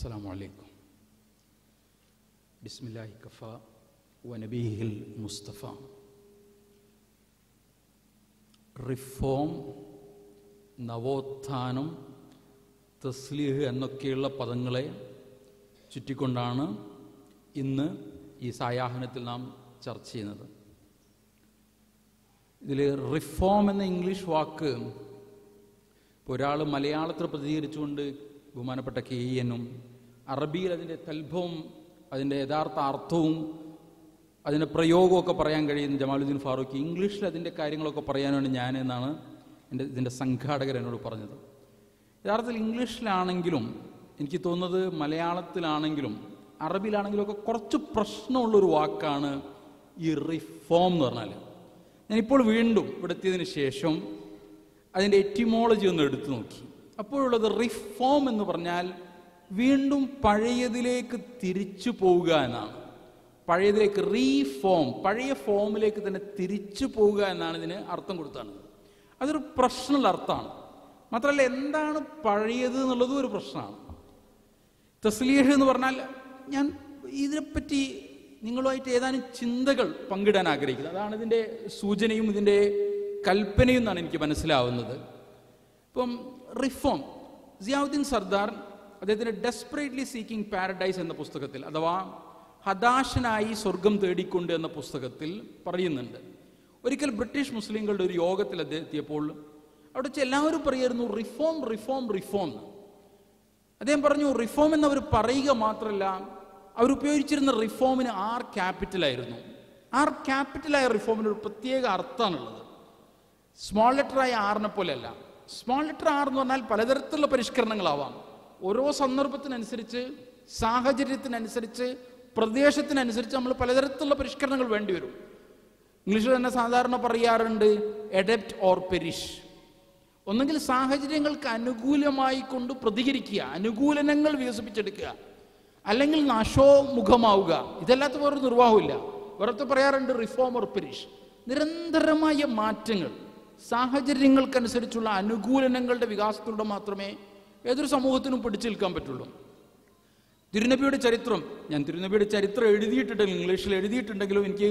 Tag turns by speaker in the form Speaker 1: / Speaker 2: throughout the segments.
Speaker 1: السلام عليكم بسم الله كفى ونبيه المصطفى reform നവോത്ഥാനം തസ്ലീഹ് എന്നൊക്കെയുള്ള പദങ്ങളെ ചുറ്റിക്കൊണ്ടാണ് ഇന്ന് ഈ സായാഹനത്തിൽ നാം ചർച്ച ചെയ്യുന്നത് ഇതിൽ റിഫോം എന്ന ഇംഗ്ലീഷ് വാക്ക് ഇപ്പോൾ ഒരാൾ മലയാളത്തിൽ പ്രതികരിച്ചുകൊണ്ട് ബഹുമാനപ്പെട്ട കെ ഇ എനും അറബിയിൽ അതിന്റെ തൽഭവും അതിന്റെ യഥാർത്ഥ അർത്ഥവും അതിന്റെ പ്രയോഗമൊക്കെ പറയാൻ കഴിയുന്ന ജമാലുദ്ദീൻ ഫാറൂഖ് ഇംഗ്ലീഷിൽ അതിന്റെ കാര്യങ്ങളൊക്കെ പറയാനാണ് ഞാൻ എന്നാണ് എന്റെ ഇതിന്റെ സംഘാടകർ എന്നോട് പറഞ്ഞത്. യഥാർത്ഥത്തിൽ ഇംഗ്ലീഷിലാണെങ്കിലും എനിക്ക് തോന്നുന്നത് മലയാളത്തിലാണെങ്കിലും അറബിയിലാണെങ്കിലും ഒക്കെ കുറച്ച് പ്രശ്നമുള്ളൊരു വാക്കാണ് ഈ റിഫോം എന്ന് പറഞ്ഞാൽ ഞാനിപ്പോൾ വീണ്ടും ഇവിടെ എത്തിയതിന് ശേഷം അതിന്റെ എറ്റിമോളജി ഒന്ന് എടുത്തു നോക്കി. അപ്പോഴുള്ളത് റിഫോം എന്ന് പറഞ്ഞാൽ വീണ്ടും പഴയതിലേക്ക് തിരിച്ചു പോവുക എന്നാണ്. പഴയതിലേക്ക് റീഫോം പഴയ ഫോമിലേക്ക് തന്നെ തിരിച്ചു പോവുക എന്നാണ് ഇതിന് അർത്ഥം കൊടുത്താണ് അതൊരു പ്രശ്നമുള്ള അർത്ഥമാണ്. മാത്രമല്ല എന്താണ് പഴയത് എന്നുള്ളതും ഒരു പ്രശ്നമാണ്. തസ്ലീഹ് എന്ന് പറഞ്ഞാൽ ഞാൻ ഇതിനെപ്പറ്റി നിങ്ങളുമായിട്ട് ഏതാനും ചിന്തകൾ പങ്കിടാൻ ആഗ്രഹിക്കുന്നത് അതാണ് ഇതിന്റെ സൂചനയും ഇതിന്റെ കൽപ്പനയും എന്നാണ് എനിക്ക് മനസ്സിലാവുന്നത്. ഇപ്പം റിഫോം സിയാവുദ്ദീൻ സർദാർ അദ്ദേഹത്തിന്റെ ഡെസ്പറേറ്റ്ലി സീക്കിംഗ് പാരഡൈസ് എന്ന പുസ്തകത്തിൽ അഥവാ ഹതാശനായി സ്വർഗം തേടിക്കൊണ്ട് എന്ന പുസ്തകത്തിൽ പറയുന്നുണ്ട്. ഒരിക്കൽ ബ്രിട്ടീഷ് മുസ്ലിങ്ങളുടെ ഒരു യോഗത്തിൽ അദ്ദേഹം എത്തിയപ്പോൾ അവിടെ വെച്ച് എല്ലാവരും പറയായിരുന്നു റിഫോം റിഫോം റിഫോം അദ്ദേഹം പറഞ്ഞു റിഫോം എന്നവർ പറയുക മാത്രമല്ല അവർ ഉപയോഗിച്ചിരുന്ന റിഫോമിന് ആർ ക്യാപിറ്റലായിരുന്നു ആർ ക്യാപിറ്റലായ റിഫോമിന് ഒരു പ്രത്യേക അർത്ഥമാണുള്ളത്. സ്മോൾ ലെറ്റർ ലെറ്ററായ ആറിനെ പോലെയല്ല. സ്മോൾ ലെറ്റർ ആർ എന്ന് പറഞ്ഞാൽ പലതരത്തിലുള്ള പരിഷ്കരണങ്ങളാവാം. ഓരോ സന്ദർഭത്തിനനുസരിച്ച് സാഹചര്യത്തിനനുസരിച്ച് പ്രദേശത്തിനനുസരിച്ച് നമ്മൾ പലതരത്തിലുള്ള പരിഷ്കരണങ്ങൾ വേണ്ടി വരും. ഇംഗ്ലീഷിൽ തന്നെ സാധാരണ പറയാറുണ്ട് എഡപ്റ്റ് ഓർ പെരിഷ് ഒന്നെങ്കിൽ സാഹചര്യങ്ങൾക്ക് അനുകൂലമായി കൊണ്ട് പ്രതികരിക്കുക അനുകൂലനങ്ങൾ വികസിപ്പിച്ചെടുക്കുക അല്ലെങ്കിൽ നാശോമുഖമാവുക. ഇതല്ലാത്ത വേറൊരു നിർവാഹമില്ല വേറത്തെ പറയാറുണ്ട് റിഫോം ഓർ പെരിഷ് നിരന്തരമായ മാറ്റങ്ങൾ സാഹചര്യങ്ങൾക്കനുസരിച്ചുള്ള അനുകൂലനങ്ങളുടെ വികാസത്തിലൂടെ മാത്രമേ ഏതൊരു സമൂഹത്തിനും പിടിച്ചു നിൽക്കാൻ പറ്റുള്ളൂ. തിരുനബിയുടെ ചരിത്രം ഞാൻ തിരുനബിയുടെ ചരിത്രം എഴുതിയിട്ടുണ്ടെങ്കിൽ ഇംഗ്ലീഷിൽ എഴുതിയിട്ടുണ്ടെങ്കിലും എനിക്ക്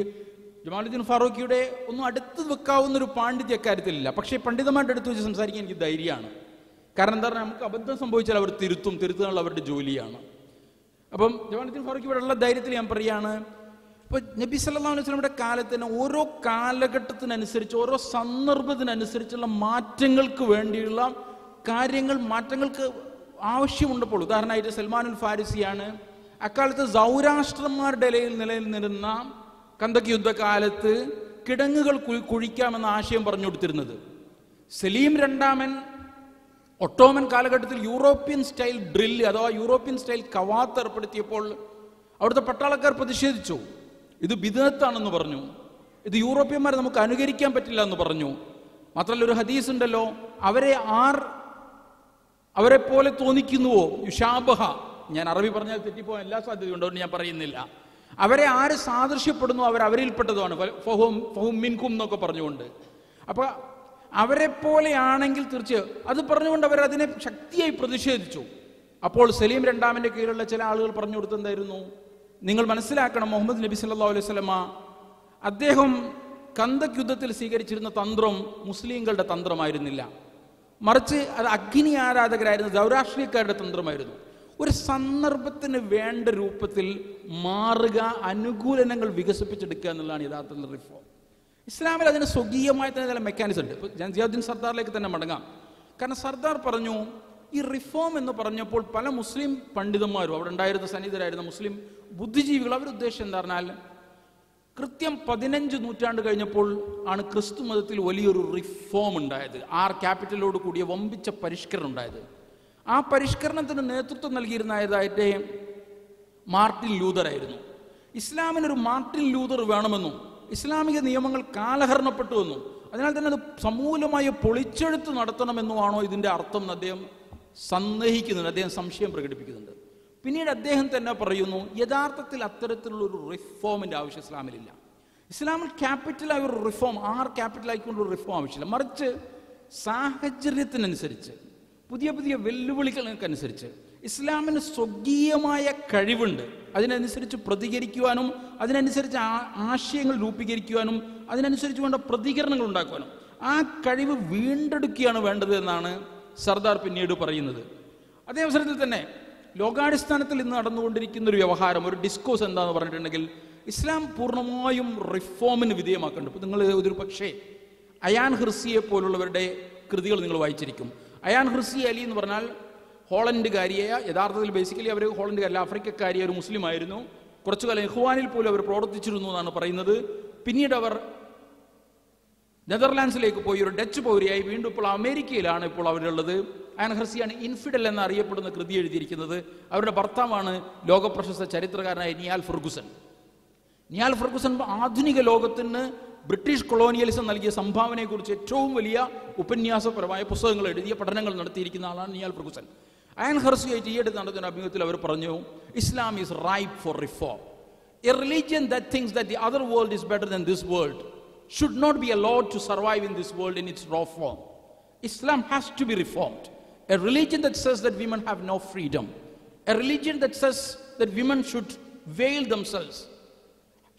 Speaker 1: ജമാലുദ്ദീൻ ഫാറൂഖിയുടെ ഒന്നും അടുത്ത് വെക്കാവുന്ന ഒരു പാണ്ഡിത്യ അക്കാര്യത്തിലില്ല. പക്ഷേ പണ്ഡിതന്മാരുടെ അടുത്ത് വെച്ച് സംസാരിക്കാൻ എനിക്ക് ധൈര്യമാണ്. കാരണം എന്താ പറയുക നമുക്ക് അബദ്ധം സംഭവിച്ചാൽ അവർ തിരുത്തും തിരുത്തുന്നുള്ള അവരുടെ ജോലിയാണ്. അപ്പം ജമാലുദ്ദീൻ ഫാറൂഖി ഉള്ള ധൈര്യത്തിൽ ഞാൻ പറയുകയാണ് ഇപ്പോൾ നബി സല്ലാ അലൈഹി സ്വലമിയുടെ കാലത്ത് തന്നെ ഓരോ കാലഘട്ടത്തിനനുസരിച്ച് ഓരോ സന്ദർഭത്തിനനുസരിച്ചുള്ള മാറ്റങ്ങൾക്ക് വേണ്ടിയുള്ള കാര്യങ്ങൾ മാറ്റങ്ങൾക്ക് ആവശ്യമുണ്ടപ്പോൾ ഉദാഹരണമായിട്ട് സൽമാനുൽ ഫാരിസിയാണ്. അക്കാലത്ത് സൗരാഷ്ട്രന്മാരുടെ ഇലയിൽ നിലനിന്നിരുന്ന കന്തക് യുദ്ധകാലത്ത് കിടങ്ങുകൾ കുഴിക്കാമെന്ന ആശയം പറഞ്ഞു കൊടുത്തിരുന്നത്. സലീം രണ്ടാമൻ ഒട്ടോമൻ കാലഘട്ടത്തിൽ യൂറോപ്യൻ സ്റ്റൈൽ ഡ്രില്ല് അഥവാ യൂറോപ്യൻ സ്റ്റൈൽ കവാത്ത് ഏർപ്പെടുത്തിയപ്പോൾ അവിടുത്തെ പട്ടാളക്കാർ പ്രതിഷേധിച്ചു. ഇത് ബിദത്താണെന്ന് പറഞ്ഞു. ഇത് യൂറോപ്യന്മാരെ നമുക്ക് അനുകരിക്കാൻ പറ്റില്ല എന്ന് പറഞ്ഞു. മാത്രമല്ല ഒരു ഹദീസ് ഉണ്ടല്ലോ അവരെ ആർ അവരെ പോലെ തോന്നിക്കുന്നുവോ? യുഷാബഹ ഞാൻ അറബി പറഞ്ഞാൽ തെറ്റിപ്പോകാൻ എല്ലാ സാധ്യതയുണ്ടോ എന്ന് ഞാൻ പറയുന്നില്ല. അവരെ ആര് സാദൃശ്യപ്പെടുന്നു? അവർ അവരിൽപ്പെട്ടതുമാണ് ഫഹും ഫഹും മിൻകും എന്നൊക്കെ പറഞ്ഞുകൊണ്ട്. അപ്പൊ അവരെ പോലെയാണെങ്കിൽ തീർച്ചയായും അത് പറഞ്ഞുകൊണ്ട് അവർ അതിനെ ശക്തിയായി പ്രതിഷേധിച്ചു. അപ്പോൾ സലീം രണ്ടാമന്റെ കീഴിലുള്ള ചില ആളുകൾ പറഞ്ഞു കൊടുത്തെന്തായിരുന്നു? നിങ്ങൾ മനസ്സിലാക്കണം മുഹമ്മദ് നബി സല്ലാ അലൈഹി സ്വലമ അദ്ദേഹം കന്തക് യുദ്ധത്തിൽ സ്വീകരിച്ചിരുന്ന തന്ത്രം മുസ്ലിങ്ങളുടെ തന്ത്രമായിരുന്നില്ല. മറിച്ച് അത് അഗ്നി ആരാധകരായിരുന്നു. ദൗരാഷ്ട്രീയക്കാരുടെ തന്ത്രമായിരുന്നു. ഒരു സന്ദർഭത്തിന് വേണ്ട രൂപത്തിൽ മാറുക അനുകൂലനങ്ങൾ വികസിപ്പിച്ചെടുക്കുക എന്നുള്ളതാണ് യഥാർത്ഥത്തിൽ റിഫോം ഇസ്ലാമിൽ അതിന് സ്വകീയമായ തന്നെ ചില മെക്കാനിസം ഉണ്ട്. ഇപ്പോൾ ഞാൻ ജിയാദ്ദീൻ സർദാറിലേക്ക് തന്നെ മടങ്ങാം. കാരണം സർദാർ പറഞ്ഞു ഈ റിഫോം എന്ന് പറഞ്ഞപ്പോൾ പല മുസ്ലിം പണ്ഡിതന്മാരും അവിടെ ഉണ്ടായിരുന്ന സന്നിധരായിരുന്ന മുസ്ലിം ബുദ്ധിജീവികൾ അവരുദ്ദേശം എന്താ പറഞ്ഞാൽ കൃത്യം പതിനഞ്ച് നൂറ്റാണ്ട് കഴിഞ്ഞപ്പോൾ ആണ് ക്രിസ്തു മതത്തിൽ വലിയൊരു റിഫോം ഉണ്ടായത്. ആർ ക്യാപിറ്റലോട് കൂടിയ വമ്പിച്ച പരിഷ്കരണം ഉണ്ടായത്. ആ പരിഷ്കരണത്തിന് നേതൃത്വം നൽകിയിരുന്നതായിട്ട് മാർട്ടിൻ ലൂതർ ആയിരുന്നു. ഇസ്ലാമിനൊരു മാർട്ടിൻ ലൂതർ വേണമെന്നും ഇസ്ലാമിക നിയമങ്ങൾ കാലഹരണപ്പെട്ടുവെന്നും അതിനാൽ തന്നെ അത് സമൂലമായ പൊളിച്ചെഴുത്ത് നടത്തണമെന്നുമാണോ ഇതിന്റെ അർത്ഥം എന്ന് അദ്ദേഹം സന്ദേഹിക്കുന്നുണ്ട്. അദ്ദേഹം സംശയം പ്രകടിപ്പിക്കുന്നുണ്ട്. പിന്നീട് അദ്ദേഹം തന്നെ പറയുന്നു യഥാർത്ഥത്തിൽ അത്തരത്തിലുള്ള ഒരു റിഫോമിന്റെ ആവശ്യം ഇസ്ലാമിലില്ല. ഇസ്ലാമിൽ ക്യാപിറ്റലായ ഒരു റിഫോം ആർ ക്യാപിറ്റലായിക്കൊണ്ട് ഒരു റിഫോം ആവശ്യമില്ല. മറിച്ച് സാഹചര്യത്തിനനുസരിച്ച് പുതിയ പുതിയ വെല്ലുവിളികൾക്കനുസരിച്ച് ഇസ്ലാമിന് സ്വകീയമായ കഴിവുണ്ട്. അതിനനുസരിച്ച് പ്രതികരിക്കുവാനും അതിനനുസരിച്ച് ആശയങ്ങൾ രൂപീകരിക്കുവാനും അതിനനുസരിച്ച് വേണ്ട പ്രതികരണങ്ങൾ ഉണ്ടാക്കുവാനും ആ കഴിവ് വീണ്ടെടുക്കുകയാണ് വേണ്ടത് എന്നാണ് സർദാർ പിന്നീട് പറയുന്നത്. അതേ അവസരത്തിൽ തന്നെ ലോകാടിസ്ഥാനത്തിൽ ഇന്ന് നടന്നുകൊണ്ടിരിക്കുന്ന ഒരു വ്യവഹാരം ഒരു ഡിസ്കോസ് എന്താന്ന് പറഞ്ഞിട്ടുണ്ടെങ്കിൽ ഇസ്ലാം പൂർണമായും റിഫോമിന് വിധേയമാക്കുന്നുണ്ട്. ഇപ്പം നിങ്ങൾ ഒരു പക്ഷേ അയാൻ ഹിർസിയെ പോലുള്ളവരുടെ കൃതികൾ നിങ്ങൾ വായിച്ചിരിക്കും. അയാൻ ഹിർസി അലി എന്ന് പറഞ്ഞാൽ ഹോളണ്ടുകാരിയായ യഥാർത്ഥത്തിൽ ബേസിക്കലി അവർ ഹോളണ്ടുകാരല്ല ആഫ്രിക്കക്കാരിയ ഒരു മുസ്ലിം ആയിരുന്നു കുറച്ചു കാലം ഇഹ്വാനിൽ പോലും അവർ പ്രവർത്തിച്ചിരുന്നു എന്നാണ് പറയുന്നത്. പിന്നീട് അവർ നെതർലാൻഡ്സിലേക്ക് പോയി ഒരു ഡച്ച് പൗരിയായി വീണ്ടും ഇപ്പോൾ അമേരിക്കയിലാണ് ഇപ്പോൾ അവരുള്ളത്. ആൻ ഹെർസിയാണ് ഇൻഫിഡൽ എന്ന് അറിയപ്പെടുന്ന കൃതി എഴുതിയിരിക്കുന്നത്. അവരുടെ ഭർത്താവാണ് ലോകപ്രശസ്ത ചരിത്രകാരനായ നിയാൽ ഫെർഗുസൻ നിയാൽ ഫെർഗുസൻ ആധുനിക ലോകത്തിന് ബ്രിട്ടീഷ് കൊളോണിയലിസം നൽകിയ സംഭാവനയെക്കുറിച്ച് ഏറ്റവും വലിയ ഉപന്യാസപരമായ പുസ്തകങ്ങൾ എഴുതിയ പഠനങ്ങൾ നടത്തിയിരിക്കുന്ന ആളാണ് നിയാൽ ഫെർഗുസൻ അയൻ ഹർസിയായിട്ട് ഈയിടെ നടത്തുന്ന അഭിമുഖത്തിൽ അവർ പറഞ്ഞു Islam is ripe for reform a religion that thinks that the other world is better than this world should not be allowed to survive in this world in its raw form. Islam has to be reformed. A religion that says that women have no freedom, a religion that says that women should veil themselves,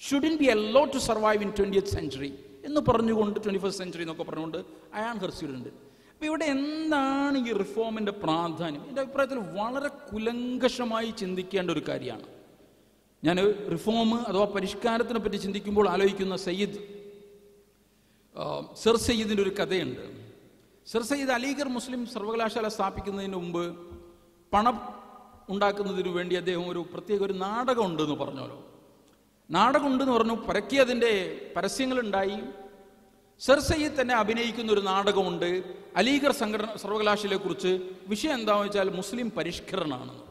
Speaker 1: shouldn't be allowed to survive in 20th century. എന്ന് പറഞ്ഞുകൊണ്ട് twenty first century എന്നൊക്കെ പറഞ്ഞുകൊണ്ട് അയാൻ ഹർസിയുണ്ട് അപ്പോൾ ഇവിടെ എന്താണ് ഈ റിഫോമിന്റെ പ്രാധാന്യം എന്റെ അഭിപ്രായത്തിൽ വളരെ കുലങ്കഷമായി ചിന്തിക്കേണ്ട ഒരു കാര്യമാണ് ഞാൻ റിഫോം അഥവാ പരിഷ്കാരത്തിനെ പറ്റി ചിന്തിക്കുമ്പോൾ ആലോചിക്കുന്ന സയ്യിദ് സർ സയ്യിദിന്റെ ഒരു കഥയുണ്ട്. സർ സയ്യിദ് അലീഗർ മുസ്ലിം സർവകലാശാല സ്ഥാപിക്കുന്നതിന് മുമ്പ് പണം ഉണ്ടാക്കുന്നതിന് വേണ്ടി അദ്ദേഹം ഒരു പ്രത്യേക ഒരു നാടകം ഉണ്ടെന്ന് പറഞ്ഞല്ലോ നാടകം ഉണ്ടെന്ന് പറഞ്ഞു പരക്കി അതിന്റെ പരസ്യങ്ങളുണ്ടായി. സർ സയ്യിദ് തന്നെ അഭിനയിക്കുന്ന ഒരു നാടകമുണ്ട്. അലീഗർ സംഘടന സർവകലാശാലയെ കുറിച്ച് വിഷയം എന്താണെന്ന് വെച്ചാൽ മുസ്ലിം പരിഷ്കരണമാണെന്ന്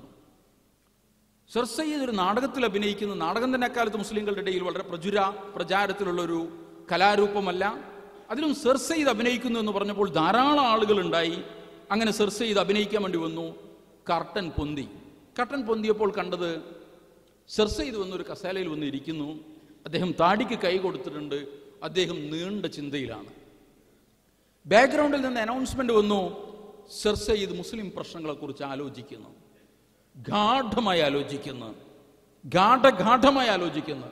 Speaker 1: സർ സയ്യിദ് ഒരു നാടകത്തിൽ അഭിനയിക്കുന്ന. നാടകം തന്നെ അക്കാലത്ത് മുസ്ലിങ്ങളുടെ ഇടയിൽ വളരെ പ്രചുര പ്രചാരത്തിലുള്ള ഒരു കലാരൂപമല്ല. അതിലും സെർച്ച് ചെയ്ത് അഭിനയിക്കുന്നു എന്ന് പറഞ്ഞപ്പോൾ ധാരാളം ആളുകൾ ഉണ്ടായി. അങ്ങനെ സെർച്ച് ചെയ്ത് അഭിനയിക്കാൻ വേണ്ടി വന്നു കർട്ടൻ പൊന്തി. കർട്ടൻ പൊന്തിയപ്പോൾ കണ്ടത് സർ സയ്യിദ് വന്നൊരു കസേലയിൽ വന്ന് ഇരിക്കുന്നു. അദ്ദേഹം താടിക്ക് കൈ കൊടുത്തിട്ടുണ്ട്. അദ്ദേഹം നീണ്ട ചിന്തയിലാണ്. ബാക്ക്ഗ്രൗണ്ടിൽ നിന്ന് അനൗൺസ്മെന്റ് വന്നു. സെർച്ച് ചെയ്ത് മുസ്ലിം പ്രശ്നങ്ങളെക്കുറിച്ച് ആലോചിക്കുന്നു. ഗാഠമായി ആലോചിക്കുന്നു. ഗാഠഗാഠമായി ആലോചിക്കുന്നു.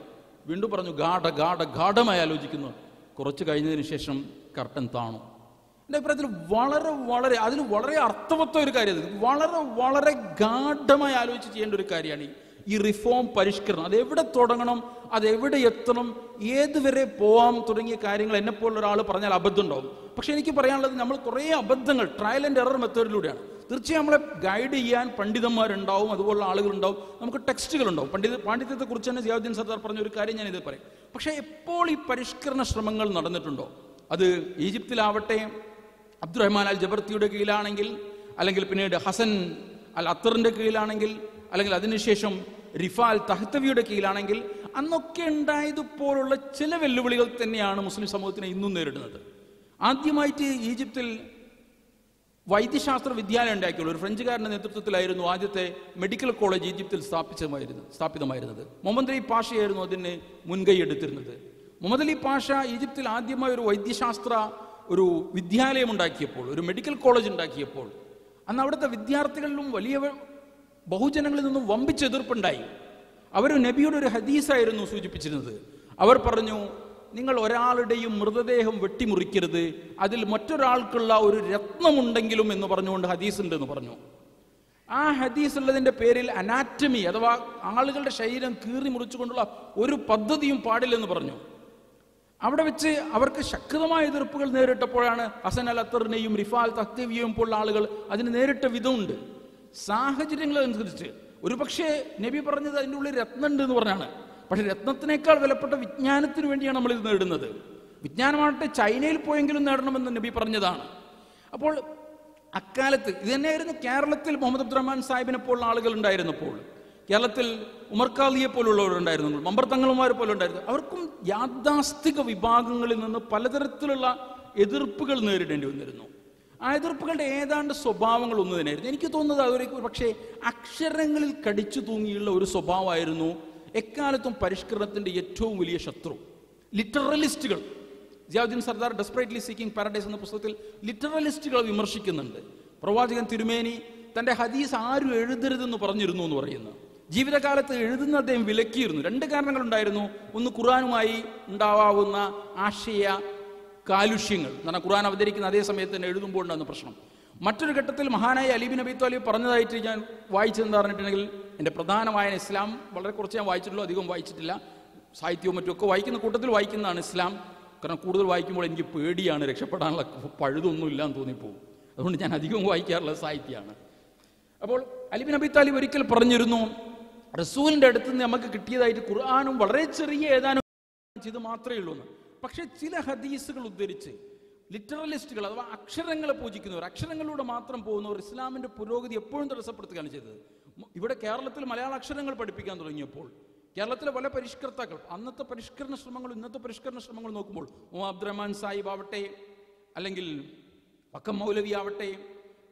Speaker 1: വീണ്ടും പറഞ്ഞു ഗാഠ ഗാഠ ഗാഠമായി ആലോചിക്കുന്നു. കുറച്ച് കഴിഞ്ഞതിന് ശേഷം കർട്ടൻ താണു. എന്റെ അഭിപ്രായത്തിൽ വളരെ വളരെ അതിന് വളരെ അർത്ഥവത്ത ഒരു കാര്യം വളരെ വളരെ ഗാഠമായി ആലോചിച്ച് ചെയ്യേണ്ട ഒരു കാര്യമാണ് ഈ- റിഫോം പരിഷ്കരണം. അത് എവിടെ തുടങ്ങണം അത് എവിടെ എത്തണം ഏതുവരെ പോവാം തുടങ്ങിയ കാര്യങ്ങൾ എന്നെപ്പോലുള്ള ഒരാൾ പറഞ്ഞാൽ അബദ്ധം ഉണ്ടാവും. പക്ഷെ എനിക്ക് പറയാനുള്ളത് നമ്മൾ കുറേ അബദ്ധങ്ങൾ ട്രയൽ ആൻഡ് എറർ മെത്തേഡിലൂടെയാണ് തീർച്ചയായും നമ്മളെ ഗൈഡ് ചെയ്യാൻ പണ്ഡിതന്മാരുണ്ടാവും അതുപോലുള്ള ആളുകളുണ്ടാവും. നമുക്ക് ടെക്സ്റ്റുകൾ ഉണ്ടാവും പണ്ഡിത പാണ്ഡിത്യത്തെക്കുറിച്ച് തന്നെ സിയാദ്ദീൻ സർദാർ പറഞ്ഞ ഒരു കാര്യം ഞാനിത് പറയും. പക്ഷേ എപ്പോൾ ഈ പരിഷ്കരണ ശ്രമങ്ങൾ നടന്നിട്ടുണ്ടോ? അത് ഈജിപ്തിലാവട്ടെ അബ്ദുറഹ്മാൻ അൽ ജബർത്തിയുടെ കീഴിലാണെങ്കിൽ അല്ലെങ്കിൽ പിന്നീട് ഹസൻ അൽ അത്തറിന്റെ കീഴിലാണെങ്കിൽ അല്ലെങ്കിൽ അതിനുശേഷം റിഫാൽ തഹ്തവിയുടെ കീഴിലാണെങ്കിൽ അന്നൊക്കെ ഉണ്ടായതുപോലുള്ള ചില വെല്ലുവിളികൾ തന്നെയാണ് മുസ്ലിം സമൂഹത്തിനെ ഇന്നും നേരിടുന്നത്. ആദ്യമായിട്ട് ഈജിപ്തിൽ വൈദ്യശാസ്ത്ര വിദ്യാലയം ഉണ്ടാക്കിയുള്ളൂ. ഒരു ഫ്രഞ്ചുകാരന്റെ നേതൃത്വത്തിലായിരുന്നു ആദ്യത്തെ മെഡിക്കൽ കോളേജ് ഈജിപ്തിൽ സ്ഥാപിച്ചമായിരുന്നു സ്ഥാപിതമായിരുന്നത്. മുഹമ്മദ് അലി പാഷയായിരുന്നു അതിന് മുൻകൈ എടുത്തിരുന്നത്. മുഹമ്മദ് അലി പാഷ ഈജിപ്തിൽ ആദ്യമായി ഒരു വൈദ്യശാസ്ത്ര ഒരു വിദ്യാലയം ഉണ്ടാക്കിയപ്പോൾ ഒരു മെഡിക്കൽ കോളേജ് ഉണ്ടാക്കിയപ്പോൾ അന്ന് അവിടുത്തെ വിദ്യാർത്ഥികളിലും വലിയ ബഹുജനങ്ങളിൽ നിന്നും വമ്പിച്ചെതിർപ്പുണ്ടായി അവർ നബിയുടെ ഒരു ഹദീസായിരുന്നു സൂചിപ്പിച്ചിരുന്നത്. അവർ പറഞ്ഞു നിങ്ങൾ ഒരാളുടെയും മൃതദേഹം വെട്ടിമുറിക്കരുത്. അതിൽ മറ്റൊരാൾക്കുള്ള ഒരു രത്നമുണ്ടെങ്കിലും എന്ന് പറഞ്ഞുകൊണ്ട് ഹദീസ് ഉണ്ട് എന്ന് പറഞ്ഞു. ആ ഹദീസ് ഉള്ളതിന്റെ പേരിൽ അനാറ്റമി അഥവാ ആളുകളുടെ ശരീരം കീറി മുറിച്ചുകൊണ്ടുള്ള ഒരു പദ്ധതിയും പാടില്ലെന്ന് പറഞ്ഞു. അവിടെ വെച്ച് അവർക്ക് ശക്തമായ എതിർപ്പുകൾ നേരിട്ടപ്പോഴാണ് ഹസൻ അൽ അത്തറിനെയും റിഫാൽ തഹ്തീവിയെയും പോലുള്ള ആളുകൾ അതിന് നേരിട്ട വിധമുണ്ട്. സാഹചര്യങ്ങൾ അനുസരിച്ച് ഒരുപക്ഷെ നബി പറഞ്ഞത് അതിന്റെ ഉള്ളിൽ രത്നമുണ്ട് എന്ന് പറഞ്ഞാണ്. പക്ഷെ രത്നത്തിനേക്കാൾ വിലപ്പെട്ട വിജ്ഞാനത്തിന് വേണ്ടിയാണ് നമ്മൾ ഇത് നേടുന്നത്. വിജ്ഞാനമാകട്ടെ ചൈനയിൽ പോയെങ്കിലും നേടണമെന്ന് നബി പറഞ്ഞതാണ്. അപ്പോൾ അക്കാലത്ത് ഇത് തന്നെയായിരുന്നു കേരളത്തിൽ മുഹമ്മദ് അബ്ദുറഹ്മാൻ സാഹിബിനെ പോലുള്ള ആളുകൾ ഉണ്ടായിരുന്നപ്പോൾ. കേരളത്തിൽ ഉമർക്കാലിയെ പോലുള്ളവരുണ്ടായിരുന്നു മമ്പർ തങ്ങളുമാരെ പോലെ ഉണ്ടായിരുന്നു. അവർക്കും യാഥാസ്ഥിക വിഭാഗങ്ങളിൽ നിന്ന് പലതരത്തിലുള്ള എതിർപ്പുകൾ നേരിടേണ്ടി വന്നിരുന്നു. ആ എതിർപ്പുകളുടെ ഏതാണ്ട് സ്വഭാവങ്ങൾ ഒന്ന് തന്നെയായിരുന്നു. എനിക്ക് തോന്നുന്നത് അതൊരു പക്ഷേ അക്ഷരങ്ങളിൽ കടിച്ചു തൂങ്ങിയുള്ള ഒരു സ്വഭാവമായിരുന്നു എക്കാലത്തും പരിഷ്കരണത്തിന്റെ ഏറ്റവും വലിയ ശത്രു. ലിറ്ററലിസ്റ്റുകൾ. Ziauddin Sardar desperately seeking paradise എന്ന പുസ്തകത്തിൽ ലിറ്ററലിസ്റ്റുകൾ വിമർശിക്കുന്നുണ്ട്. പ്രവാചകൻ തിരുമേനി തന്റെ ഹദീസ് ആരും എഴുതരുതെന്ന് പറഞ്ഞിരുന്നു എന്ന് പറയുന്നു. ജീവിതകാലത്ത് എഴുതുന്ന അദ്ദേഹം വിലക്കിയിരുന്നു. രണ്ട് കാരണങ്ങളുണ്ടായിരുന്നു. ഒന്ന് ഖുറാനുമായി ഉണ്ടാവാവുന്ന ആശയ കാലുഷ്യങ്ങൾ. എന്ന് പറഞ്ഞാൽ ഖുറാൻ അവതരിക്കുന്ന അതേ സമയത്ത് തന്നെ എഴുതുമ്പോൾ ഉണ്ടാകുന്ന പ്രശ്നം. മറ്റൊരു ഘട്ടത്തിൽ മഹാനായ അലീബിൻ നബി താലിബ് പറഞ്ഞതായിട്ട് ഞാൻ വായിച്ചതെന്ന് പറഞ്ഞിട്ടുണ്ടെങ്കിൽ എന്റെ പ്രധാനമായ ഇസ്ലാം വളരെ കുറച്ച് ഞാൻ വായിച്ചിട്ടുള്ളൂ അധികം വായിച്ചിട്ടില്ല. സാഹിത്യവും മറ്റുമൊക്കെ വായിക്കുന്ന കൂട്ടത്തിൽ വായിക്കുന്നതാണ് ഇസ്ലാം. കാരണം കൂടുതൽ വായിക്കുമ്പോൾ എനിക്ക് പേടിയാണ് രക്ഷപ്പെടാനുള്ള പഴുതൊന്നും ഇല്ലാന്ന് തോന്നിപ്പോകും അതുകൊണ്ട് ഞാൻ അധികം വായിക്കാറുള്ള സാഹിത്യമാണ്. അപ്പോൾ അലിബിൻ അബി താലിബ് ഒരിക്കൽ പറഞ്ഞിരുന്നു റസൂലിന്റെ അടുത്ത് നിന്ന് നമുക്ക് കിട്ടിയതായിട്ട് ഖുർആാനും വളരെ ചെറിയ ഏതാനും ഇത് മാത്രമേ ഉള്ളൂ എന്ന് പക്ഷെ ചില ഹദീസുകൾ ഉദ്ധരിച്ച് ലിറ്ററലിസ്റ്റുകൾ അഥവാ അക്ഷരങ്ങളെ പൂജിക്കുന്നവർ അക്ഷരങ്ങളിലൂടെ മാത്രം പോകുന്നവർ ഇസ്ലാമിന്റെ പുരോഗതി എപ്പോഴും തടസ്സപ്പെടുത്തുകയാണ് ചെയ്തത്. ഇവിടെ കേരളത്തിൽ മലയാള അക്ഷരങ്ങൾ പഠിപ്പിക്കാൻ തുടങ്ങിയപ്പോൾ കേരളത്തിലെ പല പരിഷ്കർത്താക്കൾ അന്നത്തെ പരിഷ്കരണ ശ്രമങ്ങൾ ഇന്നത്തെ പരിഷ്കരണ ശ്രമങ്ങൾ നോക്കുമ്പോൾ മോ അബ്ദുറഹ്മാൻ സാഹിബ് ആവട്ടെ അല്ലെങ്കിൽ വക്കം മൗലവി ആവട്ടെ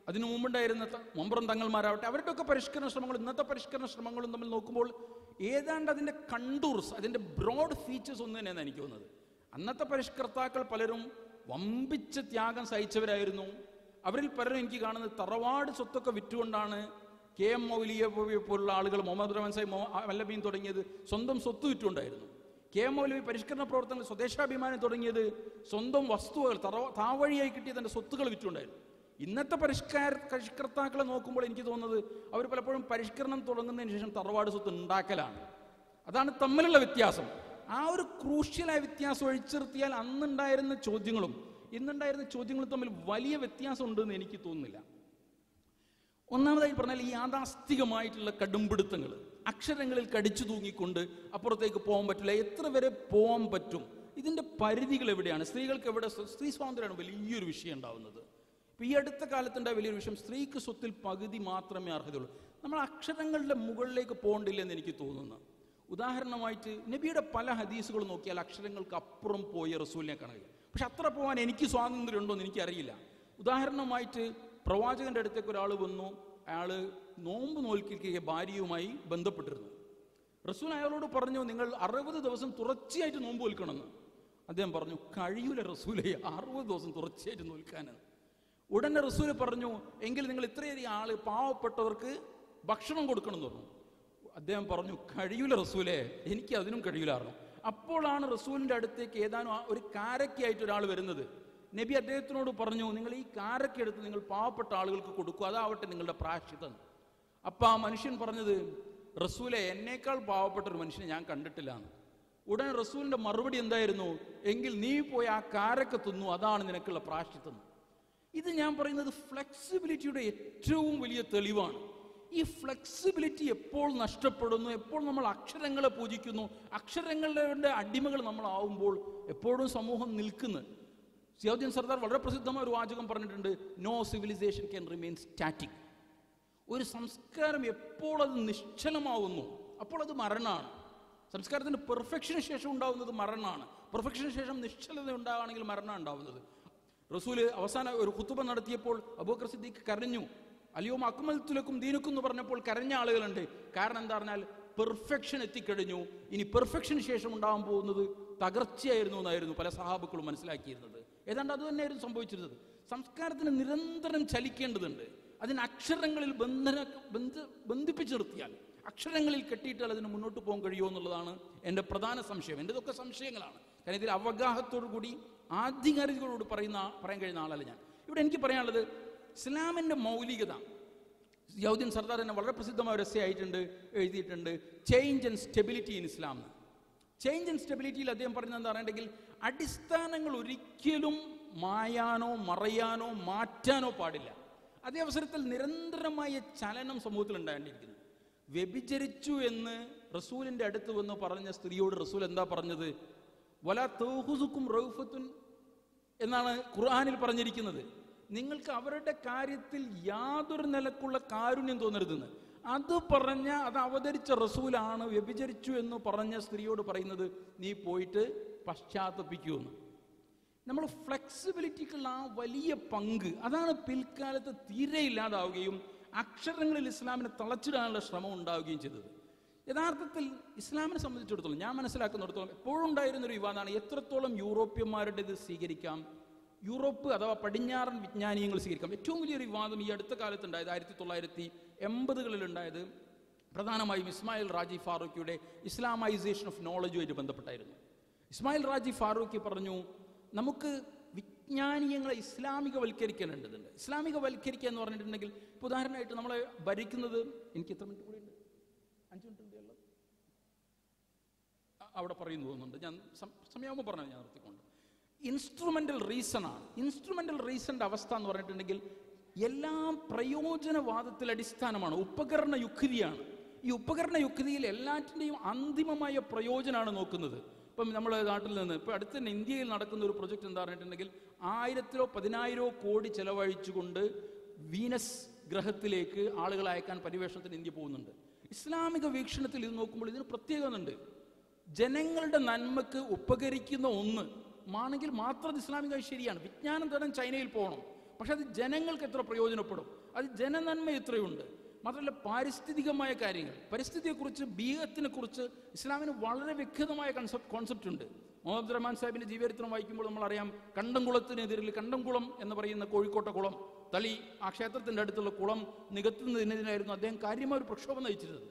Speaker 1: അതിനു മുമ്പുണ്ടായിരുന്ന മമ്പ്രം തങ്ങൾമാരാവട്ടെ അവരുടെ ഒക്കെ പരിഷ്കരണ ശ്രമങ്ങൾ ഇന്നത്തെ പരിഷ്കരണ ശ്രമങ്ങളും തമ്മിൽ നോക്കുമ്പോൾ ഏതാണ്ട് അതിന്റെ കണ്ടൂർസ് അതിന്റെ ബ്രോഡ് ഫീച്ചേഴ്സ് ഒന്നു തന്നെയാണ് എനിക്ക് തോന്നുന്നത്. അന്നത്തെ പരിഷ്കർത്താക്കൾ പലരും വമ്പിച്ച ത്യാഗം സഹിച്ചവരായിരുന്നു. അവരിൽ പലരും എനിക്ക് കാണുന്നത് തറവാട് സ്വത്തൊക്കെ വിറ്റുകൊണ്ടാണ് കെ എം മൗലിയെ പോലുള്ള ആളുകൾ മുഹമ്മദ് റഹ്മാൻ സാഹിബ് മൊ- വല്ലഭീൻ തുടങ്ങിയത് സ്വന്തം സ്വത്ത് വിറ്റുകൊണ്ടായിരുന്നു. കെ എം മൗലവി പരിഷ്കരണ പ്രവർത്തനങ്ങൾ സ്വദേശാഭിമാനം തുടങ്ങിയത് സ്വന്തം വസ്തുവകൾ തറ താവഴിയായി കിട്ടിയ തന്റെ സ്വത്തുകൾ വിറ്റുകൊണ്ടായിരുന്നു. ഇന്നത്തെ പരിഷ്കാര പരിഷ്കർത്താക്കളെ നോക്കുമ്പോൾ എനിക്ക് തോന്നുന്നത് അവർ പലപ്പോഴും പരിഷ്കരണം തുടങ്ങുന്നതിന് ശേഷം തറവാട് സ്വത്ത് ഉണ്ടാക്കലാണ്. അതാണ് തമ്മിലുള്ള വ്യത്യാസം. ആ ഒരു ക്രൂഷ്യലായ വ്യത്യാസം ഒഴിച്ചിർത്തിയാൽ അന്നുണ്ടായിരുന്ന ചോദ്യങ്ങളും ഇന്നുണ്ടായിരുന്ന ചോദ്യങ്ങളും തമ്മിൽ വലിയ വ്യത്യാസം ഉണ്ടെന്ന് എനിക്ക് തോന്നുന്നില്ല. ഒന്നാമതായി പറഞ്ഞാൽ ഈ യാഥാസ്ഥികമായിട്ടുള്ള കടുംപിടുത്തങ്ങൾ അക്ഷരങ്ങളിൽ കടിച്ചു തൂങ്ങിക്കൊണ്ട് അപ്പുറത്തേക്ക് പോകാൻ പറ്റില്ല എത്ര വരെ പോകാൻ പറ്റും ഇതിന്റെ പരിധികൾ എവിടെയാണ് സ്ത്രീകൾക്ക് എവിടെ സ്ത്രീ സ്വാതന്ത്ര്യമാണ് വലിയൊരു വിഷയം ഉണ്ടാവുന്നത്. ഇപ്പൊ ഈ അടുത്ത കാലത്തുണ്ടായ വലിയൊരു വിഷയം സ്ത്രീക്ക് സ്വത്തിൽ പകുതി മാത്രമേ അർഹതയുള്ളൂ. നമ്മൾ അക്ഷരങ്ങളുടെ മുകളിലേക്ക് പോകണ്ടില്ലെന്ന് എനിക്ക് തോന്നുന്നു. ഉദാഹരണമായിട്ട് നബിയുടെ പല ഹദീസുകൾ നോക്കിയാൽ അക്ഷരങ്ങൾക്ക് അപ്പുറം പോയ റസൂലിനെ കാണുക പക്ഷെ അത്ര പോകാൻ എനിക്ക് സ്വാതന്ത്ര്യം ഉണ്ടോ എന്ന് എനിക്കറിയില്ല ഉദാഹരണമായിട്ട് പ്രവാചകന്റെ അടുത്തേക്ക് ഒരാൾ വന്നു അയാൾ നോമ്പ് നോൽക്കിക്കുക ഭാര്യയുമായി ബന്ധപ്പെട്ടിരുന്നു. റസൂൽ അയാളോട് പറഞ്ഞു നിങ്ങൾ അറുപത് ദിവസം തുടർച്ചയായിട്ട് നോമ്പ് നോൽക്കണമെന്ന്. അദ്ദേഹം പറഞ്ഞു കഴിയൂല റസൂലെ അറുപത് ദിവസം തുടർച്ചയായിട്ട് നോൽക്കാനാണ് ഉടനെ റസൂൽ പറഞ്ഞു എങ്കിൽ നിങ്ങൾ ഇത്രയധികം ആൾ പാവപ്പെട്ടവർക്ക് ഭക്ഷണം കൊടുക്കണം എന്ന് പറഞ്ഞു. അദ്ദേഹം പറഞ്ഞു കഴിയൂല റസൂലേ എനിക്ക് അതിനും കഴിയൂലായിരുന്നു. അപ്പോഴാണ് റസൂലിന്റെ അടുത്തേക്ക് ഏതാനും ഒരു കാരക്കയായിട്ട് ഒരാൾ വരുന്നത്. നബി അദ്ദേഹത്തിനോട് പറഞ്ഞു നിങ്ങൾ ഈ കാരക്ക എടുത്ത് നിങ്ങൾ പാവപ്പെട്ട ആളുകൾക്ക് കൊടുക്കുക അതാവട്ടെ നിങ്ങളുടെ പ്രായശ്ചിത്തം. അപ്പൊ ആ മനുഷ്യൻ പറഞ്ഞത് റസൂലെ എന്നേക്കാൾ പാവപ്പെട്ട ഒരു മനുഷ്യനെ ഞാൻ കണ്ടിട്ടില്ല എന്ന്. ഉടൻ റസൂലിന്റെ മറുപടി എന്തായിരുന്നു? എങ്കിൽ നീ പോയി ആ കാരക്ക തിന്നു അതാണ് നിനക്കുള്ള പ്രായശ്ചിത്തം. ഇത് ഞാൻ പറയുന്നത് ഫ്ലെക്സിബിലിറ്റിയുടെ ഏറ്റവും വലിയ തെളിവാണ്. ഈ ഫ്ലെക്സിബിലിറ്റി എപ്പോൾ നഷ്ടപ്പെടുന്നു? എപ്പോൾ നമ്മൾ അക്ഷരങ്ങളെ പൂജിക്കുന്നു? അക്ഷരങ്ങളുടെ അടിമകൾ നമ്മളാവുമ്പോൾ എപ്പോഴും സമൂഹം നിൽക്കുന്നു. സിയോദ്യൻ സർദാർ വളരെ പ്രസിദ്ധമായ ഒരു വാചകം പറഞ്ഞിട്ടുണ്ട് no civilisation can remain static ഒരു സംസ്കാരം എപ്പോൾ അത് നിശ്ചലമാവുന്നു? അപ്പോൾ അത് മരണമാണ്. സംസ്കാരത്തിന്റെ പെർഫെക്ഷന് ശേഷം ഉണ്ടാവുന്നത് മരണമാണ്. പെർഫെക്ഷന് ശേഷം നിശ്ചലത ഉണ്ടാവുകയാണെങ്കിൽ മരണമാണ് ഉണ്ടാവുന്നത്. റസൂൽ അവസാന ഒരു കുത്തുബ നടത്തിയപ്പോൾ അബൂക്കർ സിദ്ദീഖ് കരഞ്ഞു. അലിയോ അക്മൽ തുലക്കും ദീനുക്കും എന്ന് പറഞ്ഞപ്പോൾ കരഞ്ഞ ആളുകളുണ്ട്. കാരണം എന്താ പറഞ്ഞാൽ പെർഫെക്ഷൻ എത്തിക്കഴിഞ്ഞു. ഇനി പെർഫെക്ഷന് ശേഷം ഉണ്ടാകാൻ പോകുന്നത് തകർച്ചയായിരുന്നു എന്നായിരുന്നു പല സഹാബുക്കളും മനസ്സിലാക്കിയിരുന്നത്. ഏതാണ്ട് അത് തന്നെയായിരുന്നു സംഭവിച്ചിരുന്നത്. സംസ്കാരത്തിന് നിരന്തരം ചലിക്കേണ്ടതുണ്ട്. അതിന് അക്ഷരങ്ങളിൽ ബന്ധന ബന്ധ ബന്ധിപ്പിച്ചു നിർത്തിയാൽ അക്ഷരങ്ങളിൽ കെട്ടിയിട്ടാൽ അതിന് മുന്നോട്ട് പോകാൻ കഴിയുമോ എന്നുള്ളതാണ് എന്റെ പ്രധാന സംശയം. എന്റെതൊക്കെ സംശയങ്ങളാണ്. കാരണം ഇതിൽ അവഗാഹത്തോടു കൂടി ആധികാരികളോട് പറയുന്ന പറയാൻ കഴിയുന്ന ആളല്ല ഞാൻ. ഇവിടെ എനിക്ക് പറയാനുള്ളത് ഇസ്ലാമിന്റെ മൗലികത. യൗദ്യൻ സർദാർ തന്നെ വളരെ പ്രസിദ്ധമായ ഒരു എസ്സേ ആയിട്ടുണ്ട് എഴുതിയിട്ടുണ്ട്. Change and stability in Islam change and സ്റ്റെബിലിറ്റിയിൽ അദ്ദേഹം പറയുന്നത് എന്താ അടിസ്ഥാനങ്ങൾ ഒരിക്കലും മായാനോ മറയാനോ മാറ്റാനോ പാടില്ല. അതേ അവസരത്തിൽ നിരന്തരമായ ചലനം സമൂഹത്തിൽ ഉണ്ടാകേണ്ടിയിരിക്കുന്നു. വ്യഭിചരിച്ചു എന്ന് റസൂലിന്റെ അടുത്ത് വന്ന് പറഞ്ഞ സ്ത്രീയോട് റസൂൽ എന്താ പറഞ്ഞത്? വല തൗഹുസുക്കും റൗഫത്തുൻ എന്നാണ് ഖുർആാനിൽ പറഞ്ഞിരിക്കുന്നത്. നിങ്ങൾക്ക് അവരുടെ കാര്യത്തിൽ യാതൊരു നിലക്കുള്ള കാരുണ്യം തോന്നരുതെന്ന്. അത് പറഞ്ഞ അത് അവതരിച്ച റസൂലാണ് വ്യഭിചരിച്ചു എന്ന് പറഞ്ഞ സ്ത്രീയോട് പറയുന്നത് നീ പോയിട്ട് പശ്ചാത്തപിക്കുമെന്ന്. നമ്മൾ ഫ്ലെക്സിബിലിറ്റിക്കുള്ള ആ വലിയ പങ്ക് അതാണ് പിൽക്കാലത്ത് തീരെ ഇല്ലാതാവുകയും അക്ഷരങ്ങളിൽ ഇസ്ലാമിനെ തളച്ചിടാനുള്ള ശ്രമം ഉണ്ടാവുകയും ചെയ്തത്. യഥാർത്ഥത്തിൽ ഇസ്ലാമിനെ സംബന്ധിച്ചിടത്തോളം ഞാൻ മനസ്സിലാക്കുന്നിടത്തോളം എപ്പോഴും ഉണ്ടായിരുന്ന ഒരു വിവാദമാണ് എത്രത്തോളം യൂറോപ്യന്മാരുടെ ഇത് സ്വീകരിക്കാം യൂറോപ്പ് അഥവാ പടിഞ്ഞാറൻ വിജ്ഞാനീയങ്ങൾ സ്വീകരിക്കാം. ഏറ്റവും വലിയൊരു വിവാദം ഈ അടുത്ത കാലത്തുണ്ടായത് ആയിരത്തി തൊള്ളായിരത്തി എൺപതുകളിലുണ്ടായത് പ്രധാനമായും ഇസ്മായിൽ റാജി ഫാറൂഖിയുടെ ഇസ്ലാമൈസേഷൻ ഓഫ് നോളജുമായിട്ട് ബന്ധപ്പെട്ടായിരുന്നു. ഇസ്മായിൽ റാജി ഫാറൂഖി പറഞ്ഞു നമുക്ക് വിജ്ഞാനീയങ്ങളെ ഇസ്ലാമികവൽക്കരിക്കേണ്ടതുണ്ട് ഇസ്ലാമികവൽക്കരിക്കുക എന്ന് പറഞ്ഞിട്ടുണ്ടെങ്കിൽ ഇപ്പോൾ ഉദാഹരണമായിട്ട് നമ്മളെ ഭരിക്കുന്നത് എനിക്ക് എത്ര മിനിറ്റ് കൂടി ഉണ്ട്? അഞ്ച് മിനിറ്റ് ഉണ്ട് അവിടെ പറയുന്നു തോന്നുന്നുണ്ട്. ഞാൻ സമയമാകുമ്പോൾ പറഞ്ഞു ഞാൻ നിർത്തിക്കൊണ്ട്. ഇൻസ്ട്രുമെന്റൽ റീസൺ ആണ്. ഇൻസ്ട്രുമെന്റൽ റീസണിന്റെ അവസ്ഥ എന്ന് പറഞ്ഞിട്ടുണ്ടെങ്കിൽ എല്ലാം പ്രയോജനവാദത്തിൽ അടിസ്ഥാനമാണ് ഉപകരണ യുക്തിയാണ്. ഈ ഉപകരണ യുക്തിയിൽ എല്ലാറ്റിന്റെയും അന്തിമമായ പ്രയോജനമാണ് നോക്കുന്നത്. ഇപ്പം നമ്മൾ നാട്ടിൽ നിന്ന് ഇപ്പം അടുത്ത തന്നെ ഇന്ത്യയിൽ നടക്കുന്ന ഒരു പ്രൊജക്ട് എന്താ പറഞ്ഞിട്ടുണ്ടെങ്കിൽ ആയിരത്തിലോ പതിനായിരോ കോടി ചെലവഴിച്ചുകൊണ്ട് വീനസ് ഗ്രഹത്തിലേക്ക് ആളുകളെ അയക്കാൻ പരിവേഷണത്തിന് ഇന്ത്യ പോകുന്നുണ്ട്. ഇസ്ലാമിക വീക്ഷണത്തിൽ ഇത് നോക്കുമ്പോൾ ഇതിന് പ്രത്യേകതയുണ്ട്. ജനങ്ങളുടെ നന്മക്ക് ഉപകരിക്കുന്ന ഒന്ന് ആണെങ്കിൽ മാത്രം അത് ഇസ്ലാമികമായി ശരിയാണ്. വിജ്ഞാനം തേടാൻ ചൈനയിൽ പോകണം. പക്ഷെ അത് ജനങ്ങൾക്ക് എത്ര പ്രയോജനപ്പെടും? അത് ജനനന്മ എത്രയുണ്ട്? മാത്രമല്ല പാരിസ്ഥിതികമായ കാര്യങ്ങൾ. പരിസ്ഥിതിയെക്കുറിച്ച് ബീഹത്തിനെ കുറിച്ച് ഇസ്ലാമിന് വളരെ വ്യക്തമായ കൺസെപ്റ്റ് കോൺസെപ്റ്റ് ഉണ്ട്. മുഹമ്മദ് റഹ്മാൻ സാഹിബിന്റെ ജീവചരിത്രം വായിക്കുമ്പോൾ നമ്മൾ അറിയാം കണ്ടംകുളത്തിനെതിരിൽ കണ്ടംകുളം എന്ന് പറയുന്ന കോഴിക്കോട്ടെ കുളം തളി ആ ക്ഷേത്രത്തിന്റെ അടുത്തുള്ള കുളം നികത്തുന്നതിനെതിരായിരുന്നു അദ്ദേഹം കാര്യമായ ഒരു പ്രക്ഷോഭം നയിച്ചിരുന്നത്.